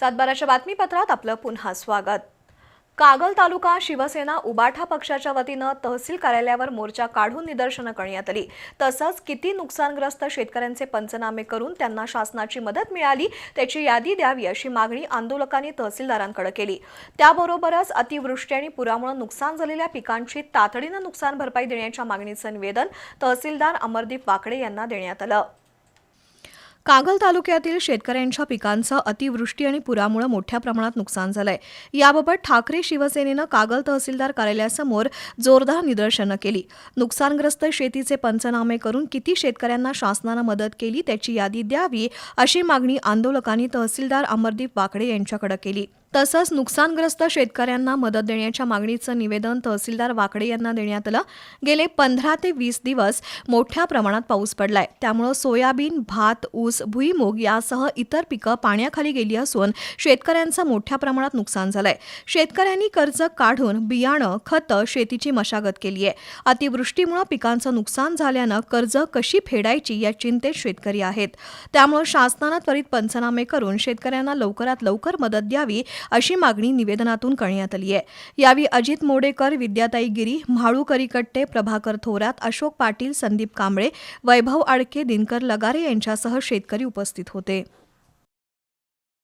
सातबाराच्या बातमीपत्रात आपलं पुन्हा स्वागत. कागल तालुका शिवसेना उबाठा पक्षाच्या वतीनं तहसील कार्यालयावर मोर्चा काढून निदर्शनं करण्यात आली. तसंच किती नुकसानग्रस्त शेतकऱ्यांचे पंचनामे करून त्यांना शासनाची मदत मिळाली त्याची यादी द्यावी अशी मागणी आंदोलकांनी तहसीलदारांकडे केली. त्याबरोबरच अतिवृष्टी आणि पुरामुळे नुकसान झालेल्या पिकांची तातडीनं नुकसान भरपाई देण्याच्या मागणीचं निवेदन तहसीलदार अमरदीप वाकडे यांना देण्यात आलं. कागल तालुक्यातील शेतकऱ्यांच्या पिकांचं अतिवृष्टी आणि पुरामुळे मोठ्या प्रमाणात नुकसान झालंय. याबाबत ठाकरे शिवसेनेनं कागल तहसीलदार कार्यालयासमोर जोरदार निदर्शनं केली. नुकसानग्रस्त शेतीचे पंचनामे करून किती शेतकऱ्यांना शासनानं मदत केली त्याची यादी द्यावी अशी मागणी आंदोलकांनी तहसीलदार अमरदीप वाकडे यांच्याकडे केली. तसंच नुकसानग्रस्त शेतकऱ्यांना मदत देण्याच्या मागणीचं निवेदन तहसीलदार वाकडे यांना देण्यात आलं. गेले पंधरा ते वीस दिवस मोठ्या प्रमाणात पाऊस पडलाय. त्यामुळं सोयाबीन भात ऊस भुईमूग यासह इतर पिकं पाण्याखाली गेली असून शेतकऱ्यांचं मोठ्या प्रमाणात नुकसान झालंय. शेतकऱ्यांनी कर्ज काढून बियाणं खतं शेतीची मशागत केली आहे अतिवृष्टीमुळे पिकांचं नुकसान झाल्यानं कर्ज कशी फेडायची या चिंतेत शेतकरी आहेत. त्यामुळे शासनानं त्वरित पंचनामे करून शेतकऱ्यांना लवकरात लवकर मदत द्यावी अशी मागणी निवेदनातून करण्यात आली आहे. यावेळी अजित मोडेकर विद्याताई गिरी म्हाळू करिकट्टे प्रभाकर थोरात अशोक पाटील संदीप कांबळे वैभव आडके दिनकर लगारे यांच्यासह शेतकरी उपस्थित होते.